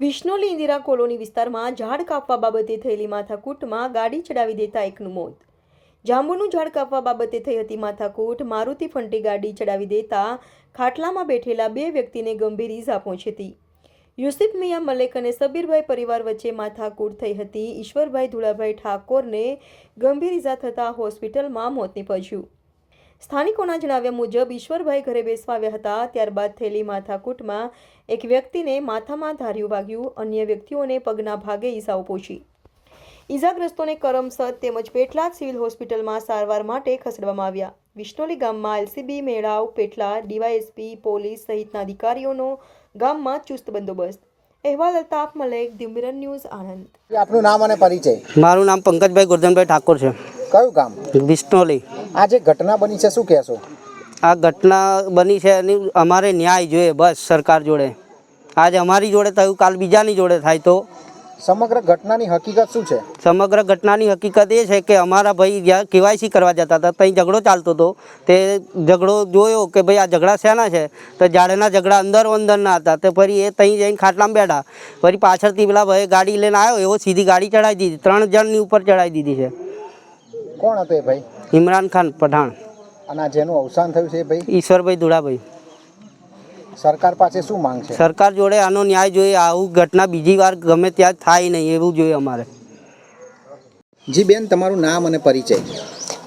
વિષ્ણોલી Indira colony વિસ્તારમાં ઝાડ કાપવા બાબતે થયેલી માથાકૂટમાં ગાડી ચડાવી દેતા એકનું મોત. જાંબુનું ઝાડ કાપવા બાબતે થઈ હતી માથાકૂટ, મારુતિ ફંટી ગાડી ચડાવી દેતા ખાટલામાં બેઠેલા બે વ્યક્તિને ગંભીર ઈજા પહોંચી હતી યુસુફ મિયા મલેક અને સબીરભાઈ પરિવાર વચ્ચે માથાકૂટ થઈ હતી. ઈશ્વરભાઈ ધુળાભાઈ ઠાકોરને ગંભીર ઈજા થતાં હોસ્પિટલમાં મોત નીપજ્યું. સ્થાનિકોના જણાવ્યા મુજબ ઈશ્વરભાઈ ઘરે બેસવા આવ્યા હતા. ત્યારબાદ થયેલી માથાકૂટમાં એક વ્યક્તિને માથામાં ધાર્યું વાગ્યું અન્ય વ્યક્તિઓને પગના ભાગે ઈજાઓ પહોંચી. ઈજાગ્રસ્તોને કરમસદ તેમજ પેટલાદ સિવિલ હોસ્પિટલમાં સારવાર માટે ખસેડવામાં આવ્યા. વિષ્ણોલી ગામમાં એલસીબી મેળાવ પેટલા ડીવાયએસપી પોલીસ સહિતના અધિકારીઓનો ગામમાં ચુસ્ત બંદોબસ્ત. અહેવાલ અલ્તાફ મલેક દિમરન ન્યૂઝ આણંદ. આપનું નામ અને પરિચય? મારું નામ પંકજભાઈ ગુરધનભાઈ ઠાકોર છે. કયું ગામ? વિસ્નોલી આ જે ઘટના બની છે શું કહેશો? આ ઘટના બની છે એની અમારે ન્યાય જોઈએ બસ સરકાર જોડે. આજ અમારી જોડે થયું કાલ બીજાની જોડે થાય તો. સમગ્ર ઘટનાની હકીકત શું છે? સમગ્ર ઘટનાની હકીકત એ છે કે અમારા ભાઈ જ્યાં કેવાયસી કરવા જતા હતા ત્યાં ઝઘડો ચાલતો હતો. તે ઝઘડો જોયો કે ભાઈ આ ઝઘડા શેના છે? તો જાડેના ઝઘડા અંદર અંદરના હતા. તો ફરી એ ત્યાં જઈને ખાટલામાં બેઠા. ફરી પાછળથી પેલા ભાઈ ગાડી લઈને આવ્યો એવો સીધી ગાડી ચડાવી દીધી. ત્રણ જણની ઉપર ચડાવી દીધી છે. કોણ હતો એ ભાઈ? ઇમરાન ખાન પઠાણ. અને આ જેનું અવસાન થયું છે ભાઈ? ઈશ્વરભાઈ ધુળાભાઈ સરકાર પાસે શું માંગ છે? સરકાર જોડે આનો ન્યાય જોઈએ આવું ઘટના બીજી વાર ગમે ત્યાં થાય નહીં એવું જોઈએ અમારે. જી બેન તમારું નામ અને પરિચય.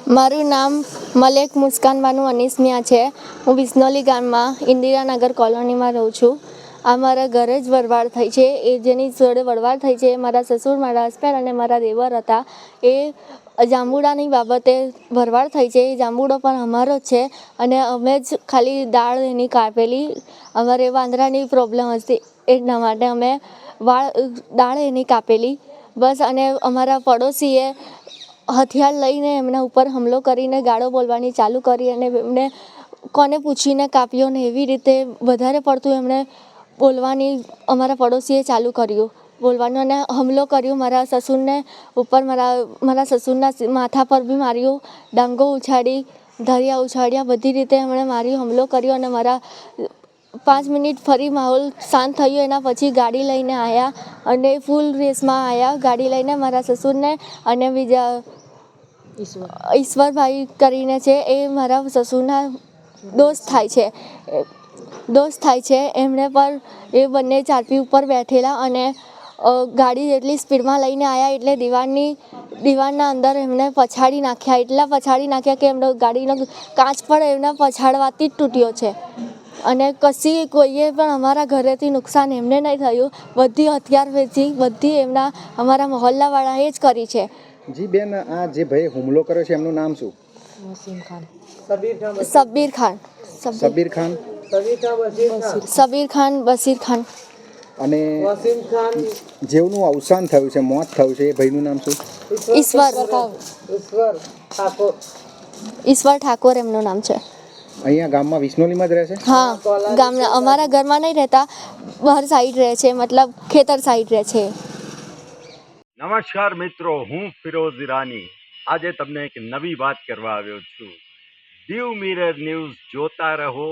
મારું નામ મલેક મુસ્કાન બાનુ અનીસમિયા છે. હું વિસ્નોલી ગામમાં ઇન્દિરાનગર કોલોનીમાં રહું છું. આ મારા ઘરે જ વરવાડ થઈ છે. એ જેની જોડે વરવાડ થઈ છે મારા સસુર મારા હસબન્ડ અને મારા દેવર હતા. એ જાંબુડાની બાબતે ભરવાડ થઈ છે. એ જાંબુડો પણ અમારો જ છે અને અમે જ ખાલી દાળ એની કાપેલી. અમારે વાંદરાની પ્રોબ્લેમ હતી એટલા માટે અમે વાળ, દાળ એની કાપેલી. બસ અને અમારા પડોશીએ હથિયાર લઈને એમના ઉપર હુમલો કરીને ગાળો બોલવાની ચાલુ કરી અને એમને કોને પૂછીને કાપ્યો ને એવી રીતે વધારે પડતું એમણે બોલવાની અમારા પડોશીએ ચાલુ કર્યું. બોલવાનું અને હુમલો કર્યો. મારા સસુરને ઉપર મારા મારા સસુરના માથા પર બી માર્યો, ડાંગો ઉછાળી ધરિયા ઉછાળ્યા, બધી રીતે એમણે મારી હુમલો કર્યો અને મારા પાંચ મિનિટ ફરી માહોલ શાંત થયો. એના પછી ગાડી લઈને આવ્યા અને ફૂલ રેસમાં આવ્યા ગાડી લઈને મારા સસુરને અને બીજા ઈશ્વરભાઈ કરીને છે, એ મારા સસુરના દોસ્ત થાય છે. દોસ્ત થાય છે. એમણે પણ એ બંને ચારપી ઉપર બેઠેલા અને ગાડી જેટલી સ્પીડમાં લઈને આવ્યા એટલે દીવાનની દીવાનના અંદર એમને પછાડી નાખ્યા એટલા પછાડી નાખ્યા કે એમનો ગાડીનો કાચ પણ એમના પછાડવાથી જ તૂટ્યો છે. અને કશી કોઈએ પણ અમારા ઘરેથી નુકસાન એમને નહીં થયું. બધી હથિયાર વેચી બધી એમના અમારા મહોલ્લાવાળાએ જ કરી છે. જી બેન આ જે ભાઈ હુમલો કર્યો છે એમનું નામ શું? સબ્બીર ખાન. સબ- સબીર ખાન. સબીર. ખાન? બસીર ખાન. અને જેવનું અવસાન થયું છે મોત થયું છે એ ભાઈનું નામ શું? ઈશ્વર ઈશ્વર ઠાકોર. એમનું નામ છે. અહીંયા ગામમાં વિષ્ણોલીમાં જ રહે છે? હા ગામના અમારા ઘરમાં નહીં રહેતા. બહાર સાઈડ રહે છે મતલબ ખેતર સાઈડ રહે છે. નમસ્કાર મિત્રો હું ફિરોઝ ઈરાની. આજે તમને એક નવી વાત કરવા આવ્યો છું. દીવ મિરર ન્યૂઝ જોતા રહો